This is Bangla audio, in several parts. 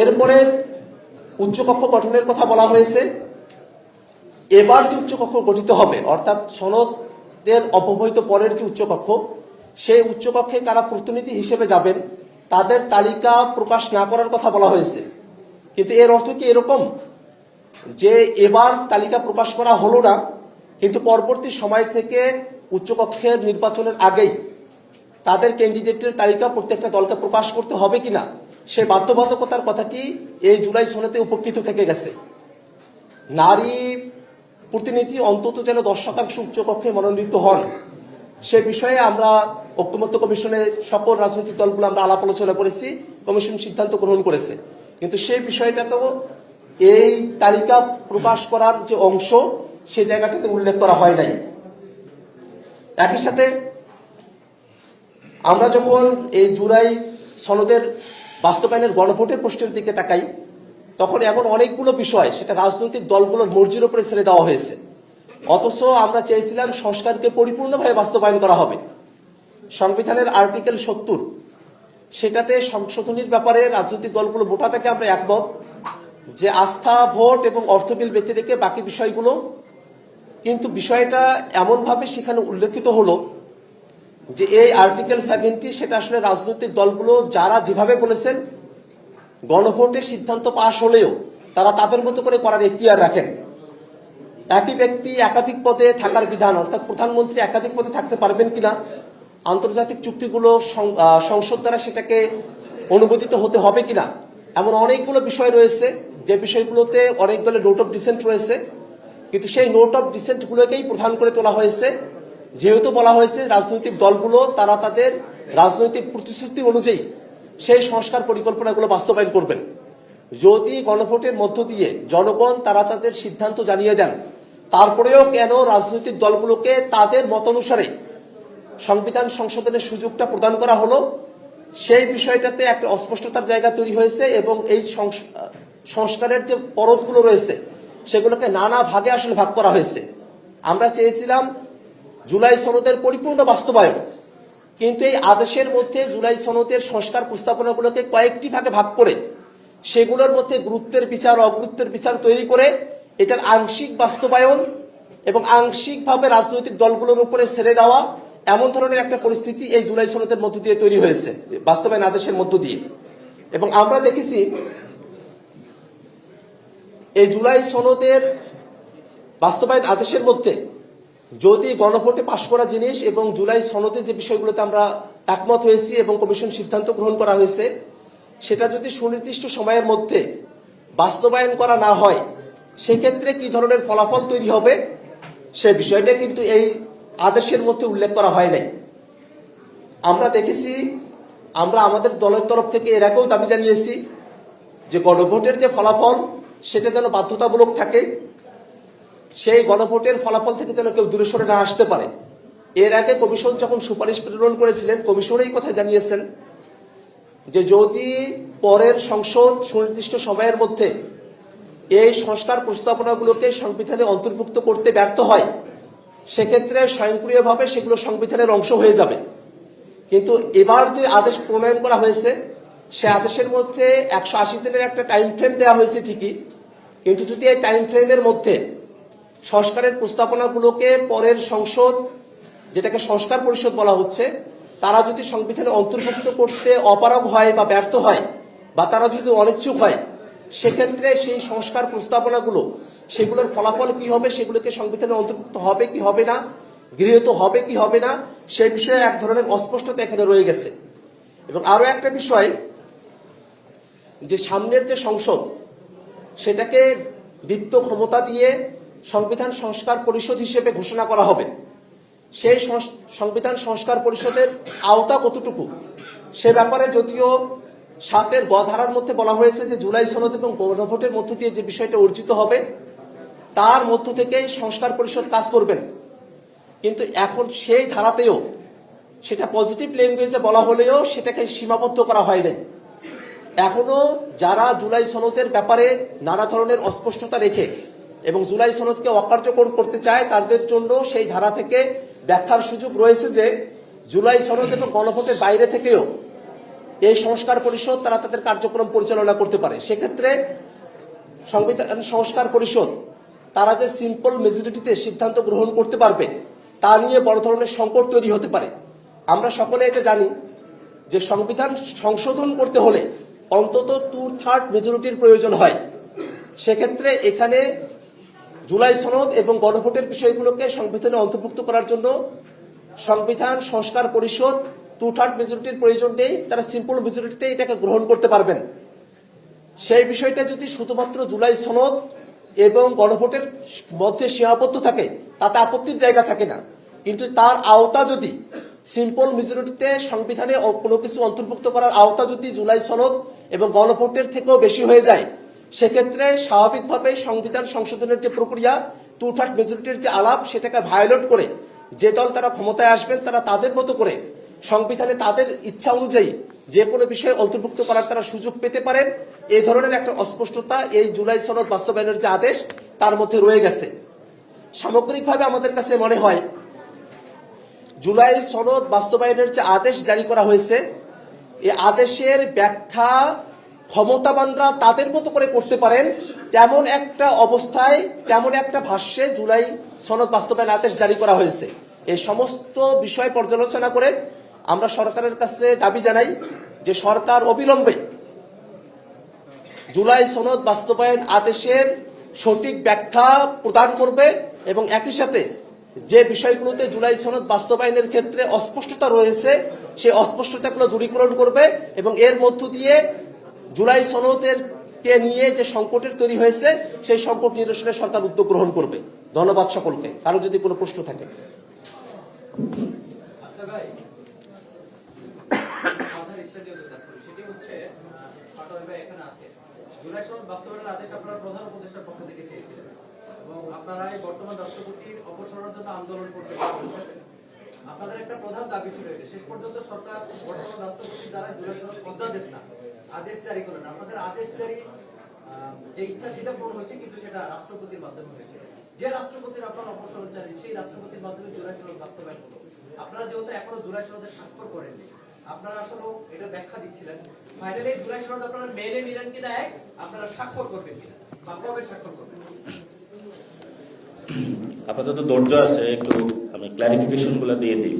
এরপরে উচ্চকক্ষ গঠনের কথা বলা হয়েছে। এবার যে উচ্চকক্ষ গঠিত হবে, অর্থাৎ সনদের অপবহিত পরের যে উচ্চকক্ষ, সেই উচ্চকক্ষে কারা প্রতিনিধি হিসেবে যাবেন, তাদের তালিকা প্রকাশ না করার কথা বলা হয়েছে। কিন্তু এর অর্থ কি এরকম? যে এবার তালিকা প্রকাশ করা হলো না, কিন্তু পরবর্তী সময় থেকে উচ্চকক্ষের নির্বাচনের আগেই তাদের ক্যান্ডিডেটের তালিকা প্রত্যেকটা দলকে প্রকাশ করতে হবে কিনা? সে বাধ্যবাধকতার কথাটি এই জুলাই সনেতে উপকৃত থেকে গেছে? নারী প্রতিনিধি অন্তত যেন দশ শতাংশ উচ্চকক্ষে মনোনীত হন। সে বিষয়ে আমরা ঐক্যমত্য কমিশনের সকল রাজনৈতিক দলগুলো আমরা আলাপ আলোচনা করেছি, কমিশন সিদ্ধান্ত গ্রহণ করেছে। কিন্তু সেই বিষয়টা তো এই তালিকা প্রকাশ করার যে অংশ, সে জায়গাটাতে উল্লেখ করা হয় নাই। একই সাথে আমরা যখন এই জুলাই সনদের বাস্তবায়নের গণভোটের প্রশ্নের দিকে তাকাই, তখন এমন অনেকগুলো বিষয় সেটা রাজনৈতিক দলগুলোর মর্জির উপরে ছেড়ে দেওয়া হয়েছে। অথচ আমরা চেয়েছিলাম সংস্কারকে পরিপূর্ণভাবে বাস্তবায়ন করা হবে। সংবিধানের আর্টিকেল সত্তর, সেটাতে সংশোধনীর ব্যাপারে রাজনৈতিক দলগুলো মোটা থেকে আমরা একমত যে আস্থা, ভোট এবং অর্থ বিল ব্যক্তি রেখে বাকি বিষয়গুলো, কিন্তু বিষয়টা এমনভাবে সেখানে উল্লেখিত হলো যে এই আর্টিকেল সেভেন্টি, সেটা আসলে রাজনৈতিক দলগুলো যারা যেভাবে বলেছেন, গণভোটে সিদ্ধান্ত পাশ হলেও তারা তাদের মতো করে করার এখতিয়ার রাখেন। একই ব্যক্তি একাধিক পদে থাকার বিধান, অর্থাৎ প্রধানমন্ত্রী একাধিক পদে থাকতে পারবেন কিনা, আন্তর্জাতিক চুক্তিগুলো সংসদ দ্বারা সেটাকে অনুমোদিত হতে হবে কিনা, এমন অনেকগুলো বিষয় রয়েছে। যে বিষয়গুলোতে অনেক দলের নোট অফ ডিসেন্ট রয়েছে, কিন্তু সেই নোট অফ ডিসেন্ট গুলোকেই প্রধান করে তোলা হয়েছে। যেহেতু বলা হয়েছে রাজনৈতিক দলগুলো, তারা তাদের রাজনৈতিক প্রতিশ্রুতি অনুযায়ী সেই সংস্কার পরিকল্পনাগুলো বাস্তবায়ন করবেন। যদি গণভোটের মধ্য দিয়ে জনগণ তারা তাদের সিদ্ধান্ত জানিয়ে দেন, তারপরেও কেন রাজনৈতিক দলগুলোকে তাদের মত অনুসারে সংবিধান সংশোধনের সুযোগটা প্রদান করা হলো, সেই বিষয়টাতে একটা অস্পষ্টতার জায়গা তৈরি হয়েছে এবং এই সংস- সংস্কারের যে পরতগুলো রয়েছে, সেগুলোকে নানা ভাগে আসলে ভাগ করা হয়েছে। আমরা চেয়েছিলাম জুলাই সনদের পরিপূর্ণ বাস্তবায়ন। কিন্তু এই আদেশের মধ্যে জুলাই সনদের সংস্কার প্রস্তাবনাগুলোকে কয়েকটি ভাগে ভাগ করে, সেগুলোর মধ্যে গুরুত্বের বিচার, অগুরুত্বের বিচার তৈরি করে এটার আংশিক বাস্তবায়ন এবং আংশিকভাবে রাজনৈতিক দলগুলোর উপরে ছেড়ে দেওয়া এমন ধরনের একটা পরিস্থিতি এই জুলাই সনদের মধ্য দিয়ে তৈরি হয়েছে, বাস্তবায়ন আদেশের মধ্য দিয়ে। এবং আমরা দেখেছি এই জুলাই সনদের বাস্তবায়ন আদেশের মধ্যে যদি গণভোটে পাশ করা জিনিস এবং জুলাই সনদে যে বিষয়গুলোতে আমরা একমত হয়েছি এবং কমিশন সিদ্ধান্ত গ্রহণ করা হয়েছে, সেটা যদি সুনির্দিষ্ট সময়ের মধ্যে বাস্তবায়ন করা না হয়, সেক্ষেত্রে কি ধরনের ফলাফল তৈরি হবে, সে বিষয়টা কিন্তু এই আদেশের মধ্যে উল্লেখ করা হয় নাই। আমরা দেখেছি, আমরা আমাদের দলের তরফ থেকে এর আগেও দাবি জানিয়েছি যে গণভোটের যে ফলাফল, সেটা যেন বাধ্যতামূলক থাকে। সেই গণভোটের ফলাফল থেকে যেন কেউ দূরে সরে না আসতে পারে। এর আগে কমিশন যখন সুপারিশ প্রেরণ করেছিলেন, কমিশন এই কথা জানিয়েছেন যে যদি পরের সংসদ সুনির্দিষ্ট সময়ের মধ্যে এই সংস্কার প্রস্তাবনাগুলোকে সংবিধানে অন্তর্ভুক্ত করতে ব্যর্থ হয়, সেক্ষেত্রে স্বয়ংক্রিয়ভাবে সেগুলো সংবিধানের অংশ হয়ে যাবে। কিন্তু এবার যে আদেশ প্রণয়ন করা হয়েছে, সে আদেশের মধ্যে একশো আশি দিনের একটা টাইম ফ্রেম দেওয়া হয়েছে ঠিকই, কিন্তু যদি এই টাইম ফ্রেমের মধ্যে সংস্কারের প্রস্তাবনাগুলোকে পরের সংসদ, যেটাকে সংস্কার পরিষদ বলা হচ্ছে, তারা যদি সংবিধানে অন্তর্ভুক্ত করতে অপারগ হয় বা ব্যর্থ হয়, বা তারা যদি অনিচ্ছুক হয়, সেক্ষেত্রে সেই সংস্কার প্রস্তাবনাগুলো, সেগুলোর ফলাফল কি হবে, সেগুলোকে সংবিধানে অন্তর্ভুক্ত হবে কি হবে না, গৃহীত হবে কি হবে না সে বিষয়ে এক ধরনের অস্পষ্টতা এখানে রয়ে গেছে। এবং আরও একটা বিষয়, যে সামনের যে সংসদ, সেটাকে দ্বিত্ব ক্ষমতা দিয়ে সংবিধান সংস্কার পরিষদ হিসেবে ঘোষণা করা হবে। সেই সংবিধান সংস্কার পরিষদের আওতা কতটুকু? সে ব্যাপারে যদিও সাতের গ ধারার মধ্যে বলা হয়েছে যে জুলাই সনদ এবং গণভোটের মধ্য দিয়ে যে বিষয়টা অর্জিত হবে, তার মধ্য থেকেই সংস্কার পরিষদ কাজ করবেন। কিন্তু এখন সেই ধারাতেও সেটা পজিটিভ ল্যাঙ্গুয়েজে বলা হলেও সেটাকে সীমাবদ্ধ করা হয়নি। এখনও যারা জুলাই সনদের ব্যাপারে নানা ধরনের অস্পষ্টতা রেখে এবং জুলাই সনদকে অকার্যকর করতে চায় তাদের জন্য সেই ধারা থেকে ব্যাখ্যার সুযোগ রয়েছে যে জুলাই সনদ এবং গণভোটের বাইরে থেকেও এই সংস্কার পরিষদ তারা তাদের কার্যক্রম পরিচালনা করতে পারে। সেক্ষেত্রে সংবিধান সংস্কার পরিষদ তারা যে সিম্পল মেজরিটিতে সিদ্ধান্ত গ্রহণ করতে পারবে, তা নিয়ে বড় ধরনের সংকট তৈরি হতে পারে। আমরা সকলে এটা জানি যে সংবিধান সংশোধন করতে হলে অন্তত টু থার্ড মেজরিটির প্রয়োজন হয়। সেক্ষেত্রে এখানে জুলাই সনদ এবং গণভোটের বিষয়গুলোকে সংবিধানে অন্তর্ভুক্ত করার জন্য সংবিধান, সংস্কার পরিষদ টু থার্ড মেজরিটির প্রয়োজন নেই, তারা সিম্পল মেজরিটিতে এটাকে গ্রহণ করতে পারবেন। সেই বিষয়টা যদি শুধুমাত্র জুলাই সনদ এবং গণভোটের মধ্যে সীমাবদ্ধ থাকে, তাতে আপত্তির জায়গা থাকে না। কিন্তু তার আওতা যদি সিম্পল মেজরিটিতে সংবিধানে কোনো কিছু অন্তর্ভুক্ত করার আওতা যদি জুলাই সনদ এবং গণভোটের থেকেও বেশি হয়ে যায় সেক্ষেত্রে স্বাভাবিকভাবে সংবিধান সংশোধনের যে প্রক্রিয়া টু থার্ড মেজরিটির যে আলাপ, সেটাকে ভায়োলেট করে যে দল তারা ক্ষমতায় আসবেন, তারা তাদের মতো করে সংবিধানে তাদের ইচ্ছা অনুযায়ী যে কোনো বিষয়ে অন্তর্ভুক্ত করার তারা সুযোগ পেতে পারেন। এই ধরনের একটা অস্পষ্টতা এই জুলাই সনদ বাস্তবায়নের যে আদেশ, তার মধ্যে রয়ে গেছে। সামগ্রিকভাবে আমাদের কাছে মনে হয়, জুলাই সনদ বাস্তবায়নের যে আদেশ জারি করা হয়েছে এই আদেশের ব্যাখ্যা ক্ষমতাবানরা তাদের মতো করে করতে পারেন, তেমন একটা অবস্থায়, তেমন একটা ভাষ্যে জুলাই সনদ বাস্তবায়ন আদেশ জারি করা হয়েছে। এই সমস্ত বিষয় পর্যালোচনা করে আমরা সরকারের কাছে দাবি জানাই যে সরকার অবিলম্বে জুলাই সনদ বাস্তবায়ন আদেশের সঠিক ব্যাখ্যা প্রদান করবে এবং একই সাথে যে বিষয়গুলোতে জুলাই সনদ বাস্তবায়নের ক্ষেত্রে অস্পষ্টতা রয়েছে, সেই অস্পষ্টতাগুলো দূরীকরণ করবে এবং এর মধ্য দিয়ে জুলাই সনদের কে নিয়ে যে সংকটের তৈরি হয়েছে, সেই সংকট নিরসনে সরকার উদ্যোগ গ্রহণ করবে। ধন্যবাদ সকলকে। কারও যদি কোনো প্রশ্ন থাকে। আচ্ছা আপনারা বর্তমান রাষ্ট্রপতির অপসারণের জন্য আন্দোলন করতে আপনাদের একটা প্রধান দাবি ছিল শেষ পর্যন্ত সরকার বর্তমান দ্বারা জুলাই সনদ না। আদেশ জারি করেন আপনাদের আদেশ জারি যে ইচ্ছা সেটা পূরণ হয়েছে, কিন্তু সেটা রাষ্ট্রপতির মাধ্যমে হয়েছে। যে রাষ্ট্রপতির আপনার অপসারণ চান সেই রাষ্ট্রপতির মাধ্যমে জুলাই সনদ বাস্তবায়ন হলো। আপনারা যেহেতু এখনও জুলাই সনদে স্বাক্ষর করেননি, আপনারা আসলে এটা ব্যাখ্যা দিচ্ছিলেন। ফাইনালি জুলাই সনদ আপনারা মেনে নিলেন কিনা এক, আপনারা স্বাক্ষর করবেন কিনা? বা কবে স্বাক্ষর করবেন? আপাতত ধৈর্য আছে, একটু আমি ক্লারিফিকেশনগুলো দিয়ে দিই।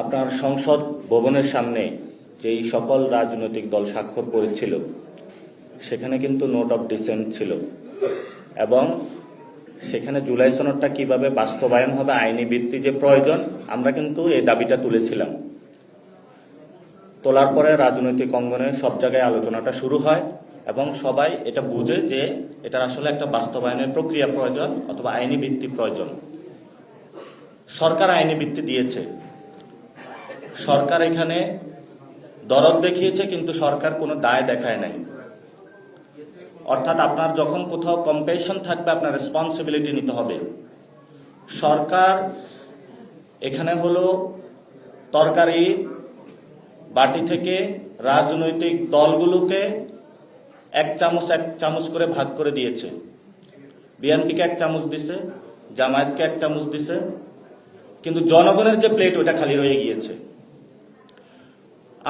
আপনার সংসদ ভবনের সামনে যেই সকল রাজনৈতিক দল স্বাক্ষর করেছিল, সেখানে কিন্তু নোট অফ ডিসেন্ট ছিল। এবং সেখানে জুলাই সনদটা কীভাবে বাস্তবায়ন হবে, আইনি ভিত্তি যে প্রয়োজন, আমরা কিন্তু এই দাবিটা তুলেছিলাম। তোলার পরে রাজনৈতিক অঙ্গনে সব জায়গায় আলোচনাটা শুরু হয় এবং সবাই এটা বুঝে যে এটার আসলে একটা বাস্তবায়নের প্রক্রিয়া প্রয়োজন অথবা আইনি ভিত্তি প্রয়োজন। সরকার আইনি ভিত্তি দিয়েছে। সরকার এখানে দরদ দেখিয়েছে, কিন্তু সরকার কোনো দায় দেখায় নাই। অর্থাৎ আপনার যখন কোথাও কম্পেশন থাকবে, আপনার রেসপন্সিবিলিটি নিতে হবে। সরকার এখানে হলো তরকারি, বাটি থেকে রাজনৈতিক দলগুলোকে এক চামচ এক চামচ করে ভাগ করে দিয়েছে। বিএনপিকে এক চামচ দিছে, জামায়াতকে এক চামচ দিছে, কিন্তু জনগণের যে প্লেট ওটা খালি রয়ে গিয়েছে।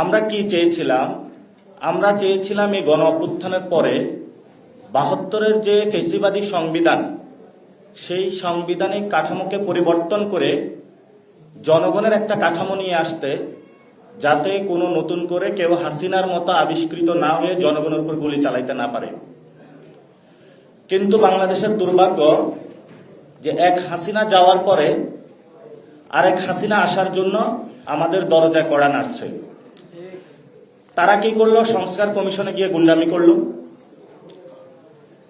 আমরা কি চেয়েছিলাম? আমরা চেয়েছিলাম এই গণ অভ্যুত্থানের পরে বাহাত্তরের যে ফেসিবাদী সংবিধান, সেই সাংবিধানিক কাঠামোকে পরিবর্তন করে জনগণের একটা কাঠামো নিয়ে আসতে, যাতে কোনো নতুন করে কেউ হাসিনার মতো আবিষ্কৃত না হয়ে জনগণের উপর গুলি চালাইতে না পারে। কিন্তু বাংলাদেশের দুর্ভাগ্য যে এক হাসিনা যাওয়ার পরে আরেক হাসিনা আসার জন্য আমাদের দরজায় কড়া নাড়ছে। তারা কি করল? সংস্কার কমিশনে গিয়ে গুন্ডামি করল।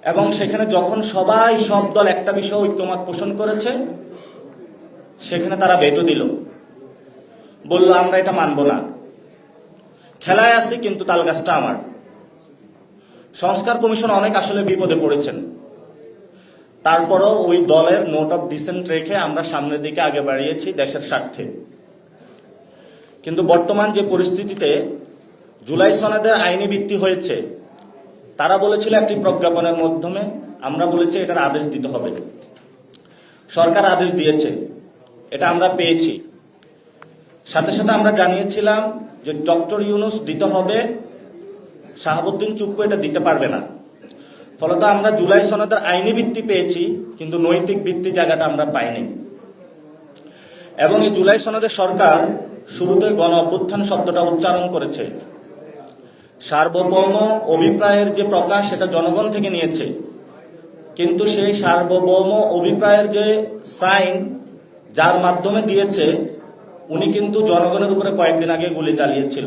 এবং সেখানে যখন সবাই, সব দল একটা বিষয় ঐক্যমত পোষণ করেছে, সেখানে তারা ভেটো দিল। বলল, আমরা এটা মানব না। খেলায় আছি, কিন্তু তাল গাছটা আমার। সংস্কার কমিশন অনেক আসলে বিপদে পড়েছেন। তারপরও ওই দলের নোট অফ ডিসেন্ট রেখে আমরা সামনের দিকে আগে বাড়িয়েছি দেশের স্বার্থে। কিন্তু বর্তমান যে পরিস্থিতিতে জুলাই সনদের আইনি ভিত্তি হয়েছে। তারা বলেছিল একটি প্রজ্ঞাপনের মাধ্যমে আমরা বলেছি এটার আদেশ দিতে হবে। সরকার আদেশ দিয়েছে। এটা আমরা পেয়েছি। সাথে সাথে আমরা জানিয়েছিলাম যে ডক্টর ইউনুস দিতে হবে, শাহাবুদ্দিন চুপ্পু এটা দিতে পারবে না। ফলত আমরা জুলাই সনদের আইনি ভিত্তি পেয়েছি, কিন্তু নৈতিক ভিত্তি জায়গাটা আমরা পাইনি। এবং এই জুলাই সনদের সরকার শুরুতে গণ অভ্যুত্থান শব্দটা উচ্চারণ করেছে। সার্বভৌম অভিপ্রায়ের যে প্রকাশ সেটা জনগণ থেকে নিয়েছে। কিন্তু সেই সার্বভৌম অভিপ্রায়ের যে সাইন যার মাধ্যমে দিয়েছে, উনি কিন্তু জনগণের উপরে কয়েকদিন আগে গুলি চালিয়েছিল।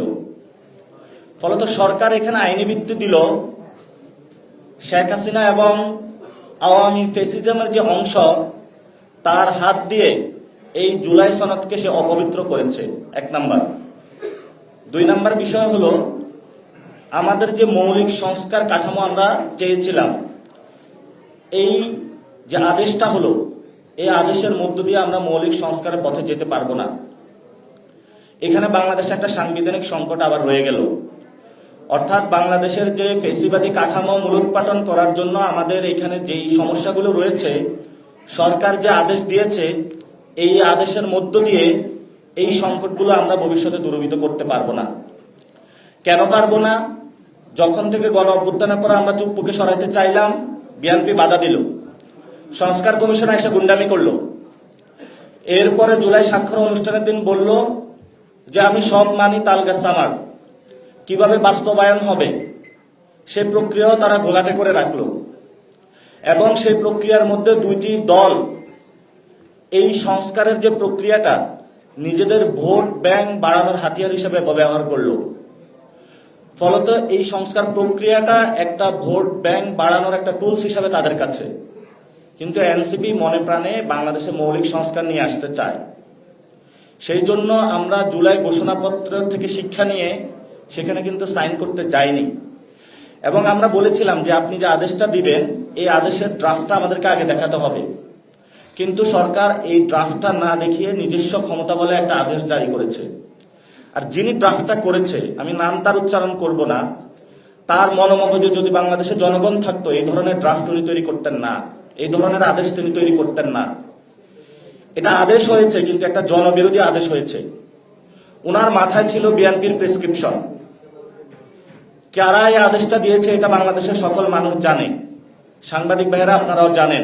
ফলত সরকার এখানে আইনি ভিত্তি দিল। শেখ হাসিনা এবং আওয়ামী ফেসিজমের যে অংশ, তার হাত দিয়ে এই জুলাই সনদকে সে অপবিত্র করেছে। এক নাম্বার। দুই নাম্বার বিষয় হলো আমাদের যে মৌলিক সংস্কার কাঠামো আমরা চেয়েছিলাম, এই যে আদেশটা হলো, এই আদেশের মধ্য দিয়ে আমরা মৌলিক সংস্কারের পথে যেতে পারব না। এখানে বাংলাদেশে একটা সাংবিধানিক সংকট আবার রয়ে গেল। অর্থাৎ বাংলাদেশের যে ফেসিবাদী কাঠামো মূলোৎপাটন করার জন্য আমাদের এখানে যেই সমস্যাগুলো রয়েছে, সরকার যে আদেশ দিয়েছে, এই আদেশের মধ্য দিয়ে এই সংকটগুলো আমরা ভবিষ্যতে দূরীভূত করতে পারব না। কেন পারব না? যখন থেকে গণ অভ্যুত্থানের পর আমরা চুপ্পুকে সরাইতে চাইলাম, বিএনপি বাধা দিল। সংস্কার কমিশন এসে গুন্ডামি করল। এরপরে জুলাই স্বাক্ষর অনুষ্ঠানের দিন বলল যে, আমি সব মানি তালগাছ আমার। কীভাবে বাস্তবায়ন হবে? সে প্রক্রিয়াও তারা ঘোলাটে করে রাখল। এবং সেই প্রক্রিয়ার মধ্যে দুইটি দল, এই সংস্কারের যে প্রক্রিয়াটা, নিজেদের ভোট ব্যাংক বাড়ানোর হাতিয়ার হিসেবে ব্যবহার করল। ফলত এই সংস্কার প্রক্রিয়াটা একটা ভোট ব্যাংক বাড়ানোর একটা টুলস হিসাবে তাদের কাছে। কিন্তু এনসিপি মনে প্রাণে বাংলাদেশে মৌলিক সংস্কার নিয়ে আসতে চায়। সেই জন্য আমরা জুলাই ঘোষণাপত্র থেকে শিক্ষা নিয়ে সেখানে কিন্তু সাইন করতে যাইনি। এবং আমরা বলেছিলাম যে আপনি যে আদেশটা দিবেন, এই আদেশের ড্রাফটটা আমাদেরকে আগে দেখাতে হবে। কিন্তু সরকার এই ড্রাফটটা না দেখিয়ে নিজস্ব ক্ষমতা বলে একটা আদেশ জারি করেছে। আর যিনি ড্রাফটটা করেছে, আমি নাম তার উচ্চারণ করব না। তার মনোমগজে যদি বাংলাদেশের জনগণ থাকতো, এই ধরনের ড্রাফট উনি তৈরি করতেন না। এই ধরনের আদেশ তিনি তৈরি করতেন না। এটা আদেশ হয়েছে, কিন্তু একটা জনবিরোধী আদেশ হয়েছে। ওনার মাথায় ছিল বিএনপির প্রেসক্রিপশন। কারা এই আদেশটা দিয়েছে, এটা বাংলাদেশের সকল মানুষ জানে। সাংবাদিক ভাইয়েরা, আপনারাও জানেন।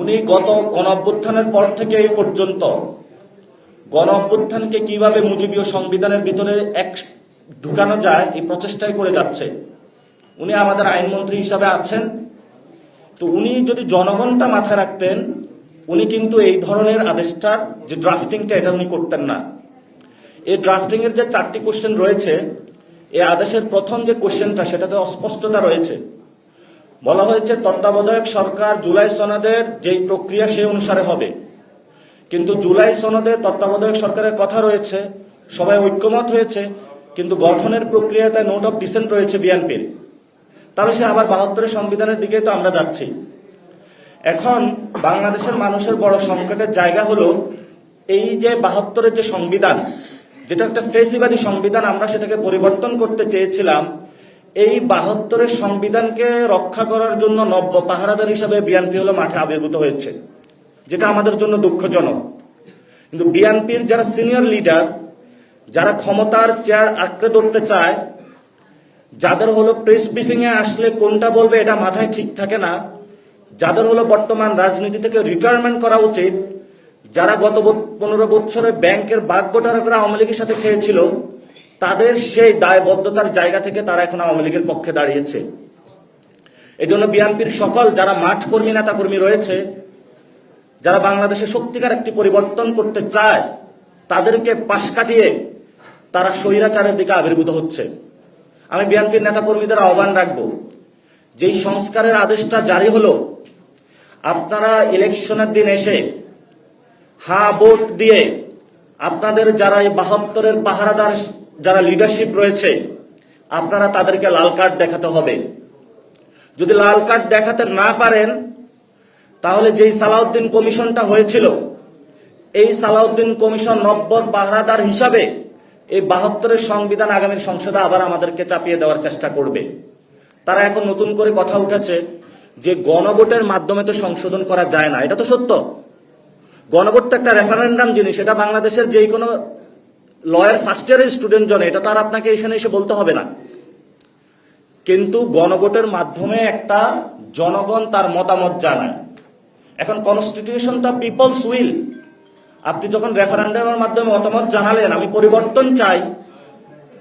উনি গত গণ অভ্যুত্থানের পর থেকে এই পর্যন্ত গণ অভ্যুত্থানকে কীভাবে মুজিবীয় সংবিধানের ভিতরে এক ঢুকানো যায়, এই প্রচেষ্টাই করে যাচ্ছে। উনি আমাদের আইনমন্ত্রী হিসাবে আছেন। তো উনি যদি জনগণটা মাথায় রাখতেন, উনি কিন্তু এই ধরনের আদেশটার যে ড্রাফটিংটা, এটা উনি করতেন না। এই ড্রাফটিং এর যে চারটি কোশ্চেন রয়েছে এই আদেশের প্রথম যে কোশ্চেনটা, সেটাতে অস্পষ্টতা রয়েছে। বলা হয়েছে, তত্ত্বাবধায়ক সরকার জুলাই সনদের যেই প্রক্রিয়া, সেই অনুসারে হবে। কিন্তু জুলাই সনদে তত্ত্বাবধায়ক সরকারের কথা রয়েছে, সবাই ঐক্যমত হয়েছে, কিন্তু গঠনের প্রক্রিয়াতে নোট অফ ডিসেন্ট রয়েছে বিএনপির। তাহলে সে আবার বাহাত্তরের সংবিধানের দিকে তো আমরা যাচ্ছি। এখন বাংলাদেশের মানুষের বড় সংকটের জায়গা হলো এই যে বাহাত্তরের যে সংবিধান, যেটা একটা ফেসিবাদী সংবিধান, আমরা সেটাকে পরিবর্তন করতে চেয়েছিলাম, এই বাহাত্তরের সংবিধানকে রক্ষা করার জন্য নব্য পাহারাদার হিসাবে বিএনপি হলো মাঠে আবির্ভূত হয়েছে। যেটা আমাদের জন্য দুঃখজনক। কিন্তু বিএনপির যারা সিনিয়র লিডার যারা ক্ষমতার চেয়ার আঁকড়ে ধরতে চায়, যাদের হলো প্রেস ব্রিফিং এ আসলে কোনটা বলবে এটা মাথায় ঠিক থাকে না, যাদের হলো বর্তমান রাজনীতি থেকে রিটায়ারমেন্ট করা উচিত, যারা গত পনেরো বছরে ব্যাংকের বাঘ গোটারা করে আওয়ামী লীগের সাথে খেয়েছিল, তাদের সেই দায়বদ্ধতার জায়গা থেকে তারা এখন আওয়ামী লীগের পক্ষে দাঁড়িয়েছে। এই জন্য বিএনপির সকল যারা মাঠ কর্মী নেতা কর্মী রয়েছে যারা বাংলাদেশে সত্যিকার একটি পরিবর্তন করতে চায়, তাদেরকে পাশ কাটিয়ে তারা স্বৈরাচারের দিকে আবির্ভূত হচ্ছে। আমি বিএনপির নেতা কর্মীদের আহ্বান রাখব, যেই সংস্কারের আদেশটা জারি হলো, আপনারা ইলেকশনের দিন এসে হা ভোট দিয়ে আপনাদের যারা এই বাহাত্তরের পাহারাদার যারা লিডারশিপ রয়েছে, আপনারা তাদেরকে লাল কার্ড দেখাতে হবে। যদি লাল কার্ড দেখাতে না পারেন তাহলে যেই সালাউদ্দিন কমিশনটা হয়েছিল, এই সালাউদ্দিন কমিশন নব্বর পাহারাদার হিসাবে এই বাহাত্তরের সংবিধান আগামীর সংসদে আবার আমাদেরকে চাপিয়ে দেওয়ার চেষ্টা করবে। তারা এখন নতুন করে কথা উঠেছে যে গণভোটের মাধ্যমে তো সংশোধন করা যায় না। এটা তো সত্য। গণভোট তো একটা রেফারেন্ডাম জিনিস, এটা বাংলাদেশের যে কোনো লয়ার ফার্স্ট ইয়ারের স্টুডেন্ট জন, এটা তো আর আপনাকে এখানে এসে বলতে হবে না। কিন্তু গণভোটের মাধ্যমে একটা জনগণ তার মতামত জানায়। এখন কনস্টিটিউশন তো পিপলস উইল আপনি যখন রেফারেন্ডামের মাধ্যমে মতামত জানালেন, আমি পরিবর্তন চাই।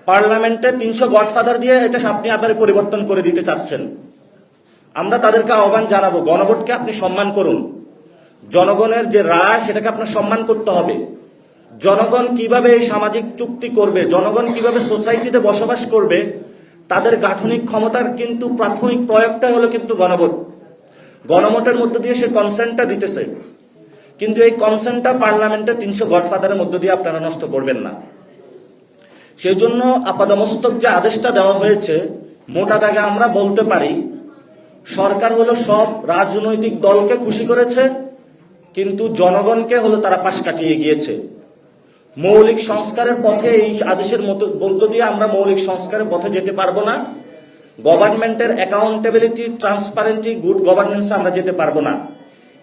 পার্লামেন্টে তিনশো গডফাদার দিয়ে এটা আপনি আপনার পরিবর্তন করে দিতে চাচ্ছেন। আমরা তাদেরকে আহ্বান জানাব, গণভোটকে আপনি সম্মান করুন। জনগণের যে রায়, সেটাকে আপনার সম্মান করতে হবে। জনগণ কীভাবে এই সামাজিক চুক্তি করবে, জনগণ কীভাবে সোসাইটিতে বসবাস করবে, তাদের গাঠনিক ক্ষমতার কিন্তু প্রাথমিক প্রয়োগটাই হলো কিন্তু গণভোট। গণভোটের মধ্য দিয়ে সে কনসেন্টটা দিতেছে। কিন্তু এই কনসেন্টটা পার্লামেন্টে তিনশো গডফাদারের মধ্য দিয়ে আপনারা নষ্ট করবেন না। সেই জন্য আপাদমস্তক যে আদেশটা দেওয়া হয়েছে, মোটা দাগে আমরা বলতে পারি, সরকার হলো সব রাজনৈতিক দলকে খুশি করেছে, কিন্তু জনগণকে হলো তারা পাশ কাটিয়ে গিয়েছে। মৌলিক সংস্কারের পথে এই আদেশের মতো মধ্য দিয়ে আমরা মৌলিক সংস্কারের পথে যেতে পারব না। গভর্নমেন্টের অ্যাকাউন্টেবিলিটি ট্রান্সপারেন্টি গুড গভর্নেন্স আমরা যেতে পারব না।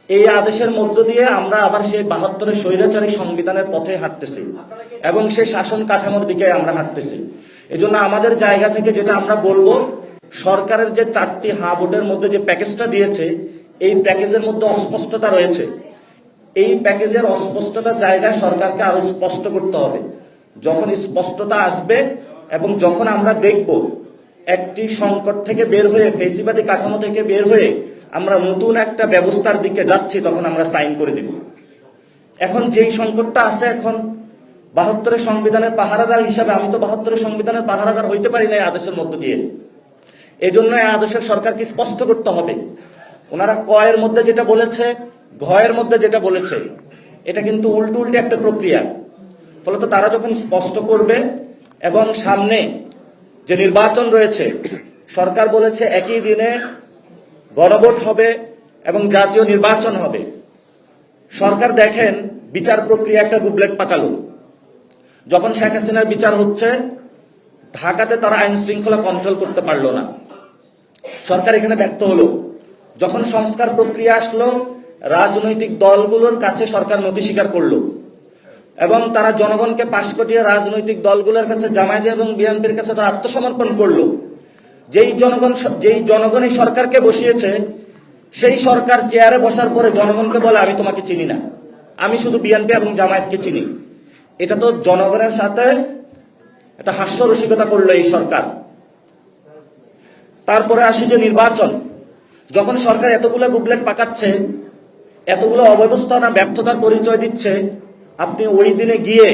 এই আদেশের মধ্য দিয়ে আমরা আবার সেই বাহাত্তরের স্বৈরাচারী সংবিধানের পথে হাঁটতেছি এবং সেই শাসন কাঠামোর দিকে আমরা হাঁটতেছি। এজন্য আমাদের জায়গা থেকে যেটা আমরা বলব, সরকারের যে চারটি হা বোর্ডের মধ্যে যে প্যাকেজটা দিয়েছে, এই প্যাকেজের মধ্যে অস্পষ্টতা রয়েছে। এই প্যাকেজের অস্পষ্টতার জায়গায় সরকারকে আরও স্পষ্ট করতে হবে। যখন স্পষ্টতা আসবে এবং যখন আমরা দেখব একটি সংকট থেকে বের হয়ে, ফেসিবাদী কাঠামো থেকে বের হয়ে আমরা নতুন একটা ব্যবস্থার দিকে যাচ্ছি, তখন আমরা সাইন করে দিব। এখন যেই সংকটটা আছে এখন, বাহাত্তরের সংবিধানের পাহারাদার হিসাবে, আমি তো বাহাত্তরের সংবিধানের পাহারাদার হইতে পারি না এই আদেশের মধ্য দিয়ে। এই এই আদেশের সরকারকে স্পষ্ট করতে হবে। ওনারা কয়ের মধ্যে যেটা বলেছে, ঘয়ের মধ্যে যেটা বলেছে, এটা কিন্তু উল্টো উল্টে একটা প্রক্রিয়া। ফলত তারা যখন স্পষ্ট করবে এবং সামনে যে নির্বাচন রয়েছে, সরকার বলেছে একই দিনে গণভোট হবে এবং জাতীয় নির্বাচন হবে। সরকার দেখেন, বিচার প্রক্রিয়া একটা গুবলেট পাকালো। যখন শেখ হাসিনার বিচার হচ্ছে, ঢাকাতে তারা আইন শৃঙ্খলা কন্ট্রোল করতে পারল না। সরকার এখানে ব্যর্থ হলো। যখন সংস্কার প্রক্রিয়া আসলো, রাজনৈতিক দলগুলোর কাছে সরকার নথি স্বীকার করল। এবং তারা জনগণকে পাশ কটিয়ে রাজনৈতিক দলগুলোর কাছে জামায়াত এবং বিএনপির কাছে তারা আত্মসমর্পণ করল। যেই জনগণ যেই জনগণ এই সরকারকে বসিয়েছে, সেই সরকার চেয়ারে বসার পরে জনগণকে বলে, আমি তোমাকে চিনি না। আমি শুধু বিএনপি এবং জামায়াতকে চিনি। এটা তো জনগণের সাথে একটা হাস্যরসিকতা করল এই সরকার। তারপরে আসি যে নির্বাচন। যখন সরকার এতগুলো বুকলেট পাকাচ্ছে, এতগুলো অব্যবস্থা না ব্যর্থতার পরিচয় দিচ্ছে আপনি ওই দিনে গিয়ে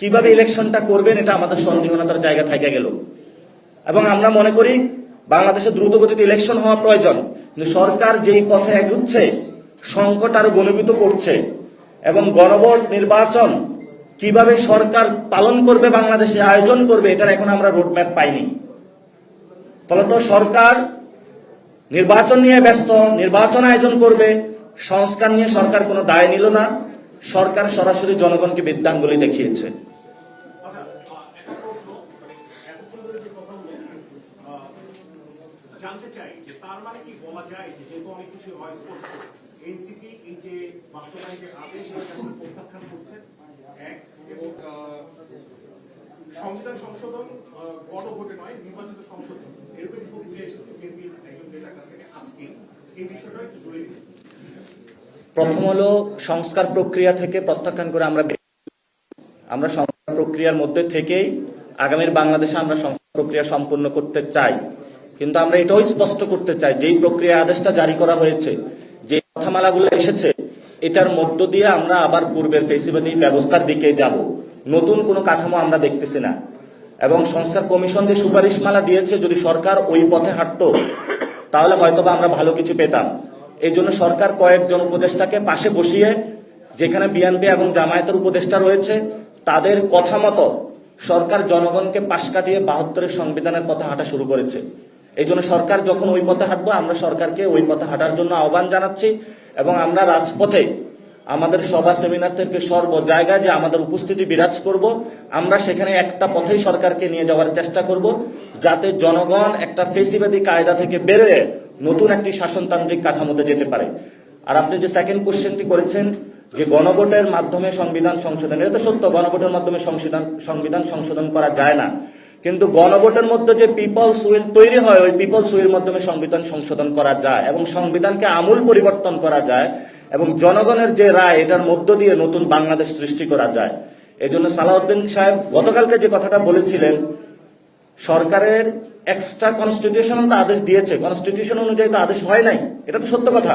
কীভাবে ইলেকশনটা করবেন এটা আমাদের সন্দেহনতার জায়গা থেকে গেল। এবং আমরা মনে করি বাংলাদেশে দ্রুত গতিতে ইলেকশন হওয়া প্রয়োজন। কিন্তু সরকার যেই পথে এগুচ্ছে, সংকট আরও গণবিত করছে এবং গণভোট নির্বাচন কীভাবে সরকার পালন করবে, বাংলাদেশে আয়োজন করবে, এটার এখন আমরা রোডম্যাপ পাইনি। ফলত সরকার নির্বাচন নিয়ে ব্যস্ত, নির্বাচন আয়োজন করবে, সংস্কার নিয়ে সরকার কোনো দায় নিল না। সরকার সরাসরি জনগণকে বিদ্যাঙ্গুলি দেখিয়েছে। জানতে চাই যে তার মানে কি বলা যায় যেহেতু অনেক কিছু বাস্তবায়নের আদেশ প্রত্যাখ্যান করছে? এক, এবং সংবিধান সংশোধন নয়, নির্বাচিত সংশোধন। এরকম এসেছে। নেতার কাছ থেকে আজকে এই প্রথম হলো সংস্কার প্রক্রিয়া থেকে প্রত্যাখ্যান করে আমরা আমরা সংস্কার প্রক্রিয়ার মধ্যে থেকেই আগামীর বাংলাদেশে আমরা সংস্কার প্রক্রিয়া সম্পূর্ণ করতে চাই। কিন্তু আমরা এটাও স্পষ্ট করতে চাই, যেই প্রক্রিয়া আদেশটা জারি করা হয়েছে যে কথামালাগুলো এসেছে, এটার মধ্য দিয়ে আমরা আবার পূর্বের ফেসিবাদী ব্যবস্থার দিকে যাব। নতুন কোনো কাঠামো আমরা দেখতেছি না। এবং সংস্কার কমিশন যে সুপারিশমালা দিয়েছে, যদি সরকার ওই পথে হাঁটতো, তাহলে হয়তোবা আমরা ভালো কিছু পেতাম। এই জন্য সরকার কয়েকজন উপদেষ্টাকে পাশে বসিয়ে যেখানে বিএনপি এবং জামায়াতের উপদেষ্টা রয়েছে, তাদের কথা মতো সরকার জনগণকে পাশ কাটিয়ে বাহাত্তরের সংবিধানের পথে হাঁটা শুরু করেছে। এই জন্য সরকার যখন ওই পথে হাঁটবো, আমরা সরকারকে ওই পথে হাঁটার জন্য আহ্বান জানাচ্ছি এবং আমরা রাজপথে আমাদের সভা সেমিনার থেকে সর্ব জায়গায় যে আমাদের উপস্থিতি বিরাজ করব, আমরা সেখানে একটা পথেই সরকারকে নিয়ে যাওয়ার চেষ্টা করব, যাতে জনগণ একটা ফেসিবাদী কায়দা থেকে বেরোয় নতুন একটি শাসনতান্ত্রিক কাঠামোতে যেতে পারে। আর আপনি যে সেকেন্ড কোশ্চেনটি করেছেন, যে গণভোটের মাধ্যমে সংবিধান সংশোধন, এটা তো সত্য, গণভোটের মাধ্যমে সংবিধান সংবিধান সংশোধন করা যায় না। কিন্তু গণভোটের মধ্যে যে পিপলস উইল তৈরি হয়, ওই পিপলস উইল মাধ্যমে সংবিধান সংশোধন করা যায় এবং সংবিধানকে আমূল পরিবর্তন করা যায় এবং জনগণের যে রায়, এটার মধ্য দিয়ে নতুন বাংলাদেশ সৃষ্টি করা যায়। এই জন্য সালাউদ্দিন সাহেব গতকালকে যে কথাটা বলেছিলেন সরকারের এক্সট্রা কনস্টিটিউশনাল তো আদেশ দিয়েছে। কনস্টিটিউশন অনুযায়ী তো আদেশ হয় নাই। এটা তো সত্য কথা।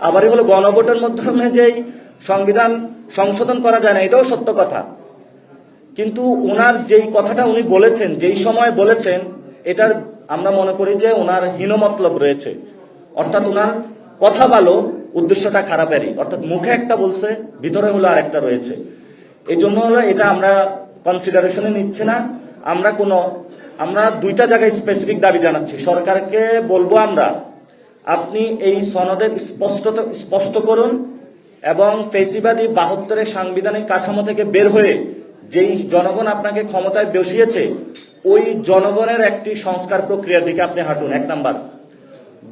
আবারই হলো গণভোটের মাধ্যমে যেই সংবিধান সংশোধন করা যায় না, এটাও সত্য কথা। কিন্তু ওনার যেই কথাটা উনি বলেছেন, যেই সময় বলেছেন, এটার আমরা মনে করি যে ওনার হীনমতলব রয়েছে। অর্থাৎ ওনার কথা ভালো, উদ্দেশ্যটা খারাপেরই। অর্থাৎ মুখে একটা বলছে, ভিতরে হলো আরেকটা রয়েছে। এই জন্য হলো এটা আমরা কনসিডারেশনে নিচ্ছি না। আমরা কোনো, আমরা দুইটা জায়গায় স্পেসিফিক দাবি জানাচ্ছি। সরকারকে বলব আমরা, আপনি এই সনদের স্পষ্ট স্পষ্ট করুন এবং ফেসিবাদী বাহাত্তরের সাংবিধানিক কাঠামো থেকে বের হয়ে যেই জনগণ আপনাকে ক্ষমতায় বসিয়েছে, ওই জনগণের একটি সংস্কার প্রক্রিয়ার দিকে আপনি হাঁটুন। এক নাম্বার।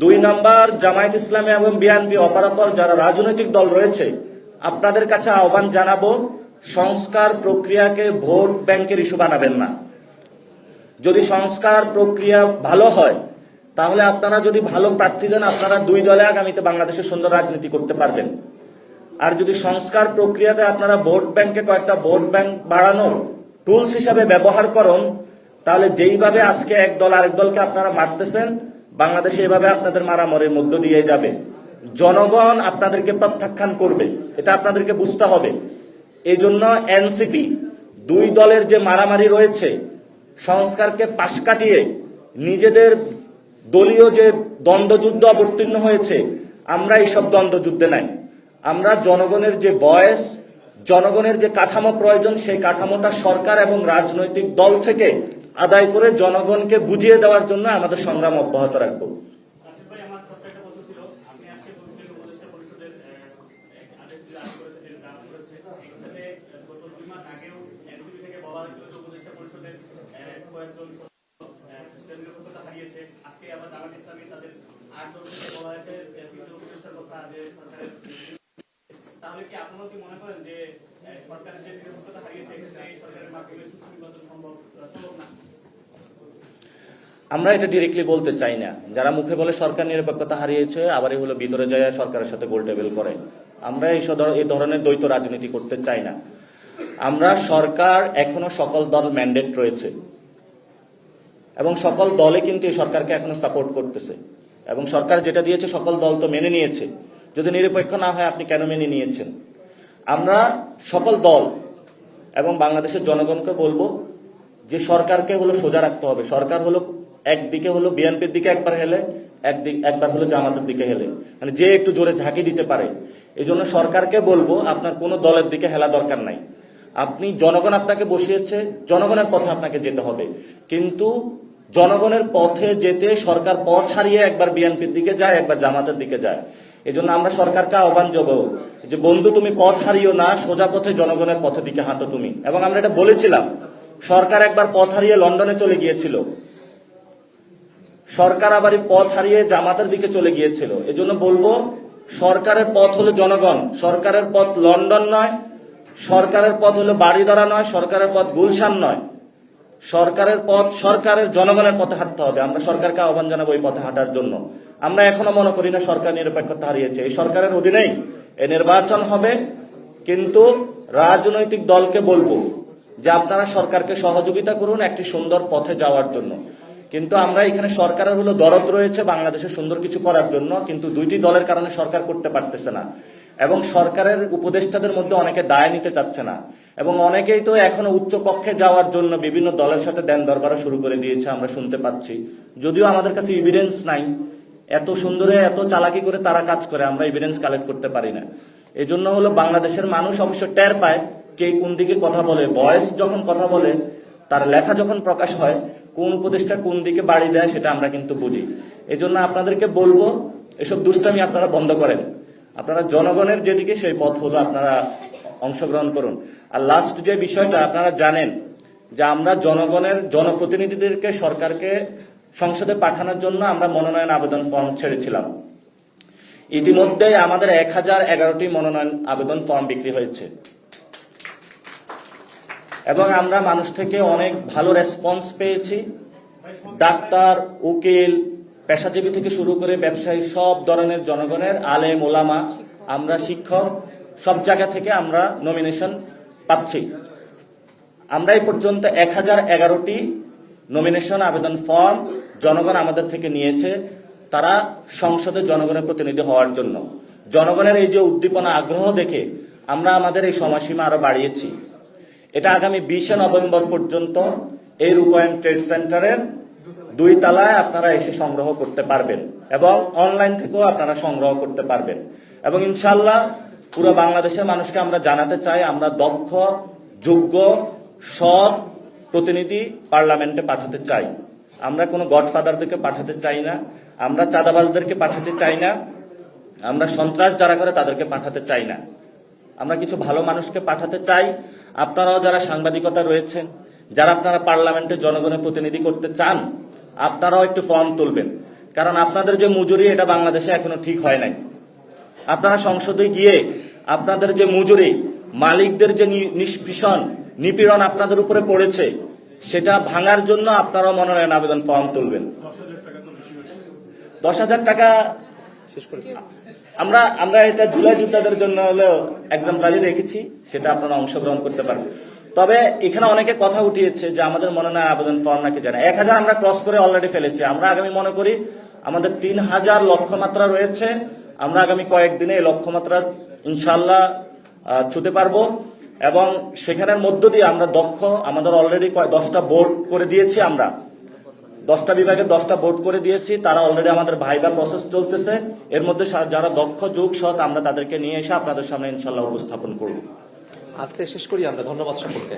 দুই নাম্বার, জামায়াত ইসলামী এবং বিএনপি অপরাপর যারা রাজনৈতিক দল রয়েছে, আপনাদের কাছে আহ্বান জানাব, সংস্কার প্রক্রিয়াকে ভোট ব্যাংকের ইস্যু বানাবেন না। যদি সংস্কার প্রক্রিয়া ভালো হয়, তাহলে আপনারা যদি ভালো প্রার্থী দেন, আপনারা দুই দলে আগামীতে বাংলাদেশের সুন্দর রাজনীতি করতে পারবেন। আর যদি সংস্কার প্রক্রিয়াতে আপনারা ভোট ব্যাংকে কয়েকটা ভোট ব্যাংক বাড়ানোর টুলস হিসাবে ব্যবহার করুন, তাহলে যেইভাবে আজকে এক দল আরেক দলকে আপনারা মারতেছেন, বাংলাদেশে এভাবে আপনাদের মারামারির মধ্য দিয়ে যাবে। জনগণ আপনাদেরকে প্রত্যাখ্যান করবে, এটা আপনাদেরকে বুঝতে হবে। এই জন্য এনসিপি, দুই দলের যে মারামারি রয়েছে সংস্কারকে পাশ কাটিয়ে নিজেদের দলীয় যে দ্বন্দ্বযুদ্ধ অবতীর্ণ হয়েছে, আমরা এইসব দ্বন্দ্বযুদ্ধে নাই। আমরা জনগণের যে বয়স, জনগণের যে কাঠামো প্রয়োজন, সেই কাঠামোটা সরকার এবং রাজনৈতিক দল থেকে আদায় করে জনগণকে বুঝিয়ে দেওয়ার জন্য আমাদের সংগ্রাম অব্যাহত রাখব আসিফ ভাই আমার ছোট্ট একটা প্রশ্ন ছিল আপনি আজকে বলছিলেন উপদেষ্টা পরিষদের আহ, এক আদেশ যে আজ করেছে যেটা তারা করেছে এর সাথে গত দুই মাস আগেও এনসিপি থেকে বলা হয়েছিল যে উপদেষ্টা পরিষদের আহ, কয়েকজন প্রেসিডেন্ট নিরাপত্তা হারিয়েছে আজকে আবার জামাত ইসলামী তাদের আটজন থেকে বলা হয়েছে যে তৃতীয় উপদেষ্টার কথা যে সরকারের তাহলে কি আপনারাও কি মনে করেন যে আহ, সরকারের যে নিরাপত্তা হারিয়েছে এক্ষেত্রে এই সরকারের মাধ্যমে সুষ্ঠু নির্বাচন সম্ভব সম্ভব না আমরা এটা ডিরেক্টলি বলতে চাই না। যারা মুখে বলে সরকার নিরপেক্ষতা হারিয়েছে, আবারই হলো ভিতরে যায় সরকারের সাথে গোল টেবিল করে। আমরা এই এই ধরনের দ্বৈত রাজনীতি করতে চাই না। আমরা সরকার এখনও সকল দল ম্যান্ডেট রয়েছে। এবং সকল দলে কিন্তু এই সরকারকে এখনও সাপোর্ট করতেছে। এবং সরকার যেটা দিয়েছে, সকল দল তো মেনে নিয়েছে। যদি নিরপেক্ষ না হয়, আপনি কেন মেনে নিয়েছেন? আমরা সকল দল এবং বাংলাদেশের জনগণকে বলব যে সরকারকে হলো সোজা রাখতে হবে। সরকার হলো একদিকে হলো বিএনপির দিকে একবার হেলে, একদিক একবার হলো জামাতের দিকে হেলে। মানে যে একটু জোরে ঝাঁকি দিতে পারে এই জন্য সরকারকে বলব আপনার কোনো দলের দিকে হেলা দরকার নাই। আপনি জনগণ আপনাকে বসিয়েছে, জনগণের পথে আপনাকে যেতে হবে। কিন্তু জনগণের পথে যেতে, সরকার পথ হারিয়ে একবার বিএনপির দিকে যায়, একবার জামাতের দিকে যায়। এই জন্য আমরা সরকারকে আহ্বান জানাব যে, বন্ধু, তুমি পথ হারিও না, সোজা পথে জনগণের পথে দিকে হাঁটো তুমি। এবং আমরা এটা বলেছিলাম, সরকার একবার পথ হারিয়ে লন্ডনে চলে গিয়েছিল। সরকার আবার পথ হারিয়ে জামাতের দিকে চলে গিয়েছিল। এজন্য বলব, সরকারের পথ হলো জনগণ। সরকারের পথ লন্ডন নয়, সরকারের পথ হলো বাড়িদরা নয়, সরকারের পথ গুলশান নয়। সরকারের পথ সরকারের জনগণের পথে হাঁটতে হবে। আমরা সরকারকে আহ্বান জানাব এই পথে হাঁটার জন্য। আমরা এখনও মনে করি না সরকার নিরপেক্ষতা হারিয়েছে। এই সরকারের অধীনেই এই নির্বাচন হবে। কিন্তু রাজনৈতিক দলকে বলব যে আপনারা সরকারকে সহযোগিতা করুন একটি সুন্দর পথে যাওয়ার জন্য। কিন্তু আমরা এখানে সরকারের হলো দরদ রয়েছে বাংলাদেশে সুন্দর কিছু করার জন্য, কিন্তু দুইটি দলের কারণে সরকার করতে পারতেছে না। এবং সরকারের উপদেষ্টাদের মধ্যে অনেকে দায় নিতে চাচ্ছে না। এবং অনেকেই তো এখনও উচ্চ কক্ষে যাওয়ার জন্য বিভিন্ন দলের সাথে দেন দরবারও শুরু করে দিয়েছে, আমরা শুনতে পাচ্ছি। যদিও আমাদের কাছে এভিডেন্স নাই। এত সুন্দরে, এত চালাকি করে তারা কাজ করে, আমরা এভিডেন্স কালেক্ট করতে পারি না। এই জন্য হলো বাংলাদেশের মানুষ অবশ্য টের পায় কে কোন দিকে কথা বলে। বয়স যখন কথা বলে তার লেখা যখন প্রকাশ হয়, কোন উপদেশটা কোন দিকে বাড়ি দেয় সেটা আমরা কিন্তু বুঝি। এই জন্য আপনাদেরকে বলব, এসব দুষ্টামি আপনারা বন্ধ করেন। আপনারা জনগণের যেদিকে সেই পথ হলো আপনারা অংশগ্রহণ করুন। আর লাস্ট যে বিষয়টা আপনারা জানেন, যে আমরা জনগণের জনপ্রতিনিধিদেরকে সরকারকে সংসদে পাঠানোর জন্য আমরা মনোনয়ন আবেদন ফর্ম ছেড়েছিলাম। ইতিমধ্যেই আমাদের এক হাজার এগারোটি মনোনয়ন আবেদন ফর্ম বিক্রি হয়েছে। এবং আমরা মানুষ থেকে অনেক ভালো রেসপন্স পেয়েছি। ডাক্তার, উকিল, পেশাজীবী থেকে শুরু করে ব্যবসায়ী সব ধরনের জনগণের আলেম, ওলামা, আমরা শিক্ষক, সব জায়গা থেকে আমরা নমিনেশন পাচ্ছি। আমরা এই পর্যন্ত এক হাজার এগারোটি নমিনেশন আবেদন ফর্ম জনগণ আমাদের থেকে নিয়েছে। তারা সংসদে জনগণের প্রতিনিধি হওয়ার জন্য। জনগণের এই যে উদ্দীপনা, আগ্রহ দেখে আমরা আমাদের এই সময়সীমা আরও বাড়িয়েছি। এটা আগামী বিশে নভেম্বর পর্যন্ত এই রূপায়ণ ট্রেড সেন্টারের দুই তালায় আপনারা এসে সংগ্রহ করতে পারবেন এবং অনলাইন থেকেও আপনারা সংগ্রহ করতে পারবেন। এবং ইনশাল্লাহ পুরো বাংলাদেশের মানুষকে আমরা জানাতে চাই, আমরা দক্ষ, যোগ্য, সৎ প্রতিনিধি পার্লামেন্টে পাঠাতে চাই। আমরা কোনো গডফাদারদেরকে পাঠাতে চাই না, আমরা চাঁদাবাজদেরকে পাঠাতে চাই না, আমরা সন্ত্রাস যারা করে তাদেরকে পাঠাতে চাই না। আমরা কিছু ভালো মানুষকে পাঠাতে চাই আপনারাও যারা সাংবাদিকতা রয়েছেন যারা আপনারা পার্লামেন্টে জনগণের প্রতিনিধি করতে চান আপনারাও একটু ফর্ম তুলবেন। কারণ আপনাদের যে মজুরি এটা বাংলাদেশে এখনও ঠিক হয় নাই। আপনারা সংসদে গিয়ে আপনাদের যে মজুরি মালিকদের যে নি- নিষ্পীষণ নিপীড়ন আপনাদের উপরে পড়েছে সেটা ভাঙার জন্য আপনারাও মনোনয়ন আবেদন ফর্ম তুলবেন। দশ হাজার টাকা শেষ করে আমরা আমরা এটা জুলাই যোদ্ধাদের জন্য হলেও এক্সাম্পলারি রেখেছি, সেটা আপনারা অংশগ্রহণ করতে পারবেন। তবে এখানে অনেকে কথা উঠিয়েছে যে আমাদের মনোনয়ন আবেদন ফর্ম নাকি জানা এক হাজার আমরা ক্রস করে অলরেডি ফেলেছি। আমরা আগামী মনে করি আমাদের তিন হাজার লক্ষ্যমাত্রা রয়েছে। আমরা আগামী কয়েকদিনে এই লক্ষ্যমাত্রা ইনশাল্লাহ ছুতে পারব। এবং সেখানের মধ্য দিয়ে আমরা দক্ষ, আমাদের অলরেডি দশটা বোর্ড করে দিয়েছি আমরা। দশটা বিভাগে দশটা বোর্ড করে দিয়েছি। তারা অলরেডি আমাদের ভাইবা প্রসেস চলতেছে। এর মধ্যে যারা দক্ষ, যোগ, সৎ, আমরা তাদেরকে নিয়ে এসে আপনাদের সামনে ইনশাল্লাহ উপস্থাপন করব। আজকে শেষ করি আমরা। ধন্যবাদ সকলকে।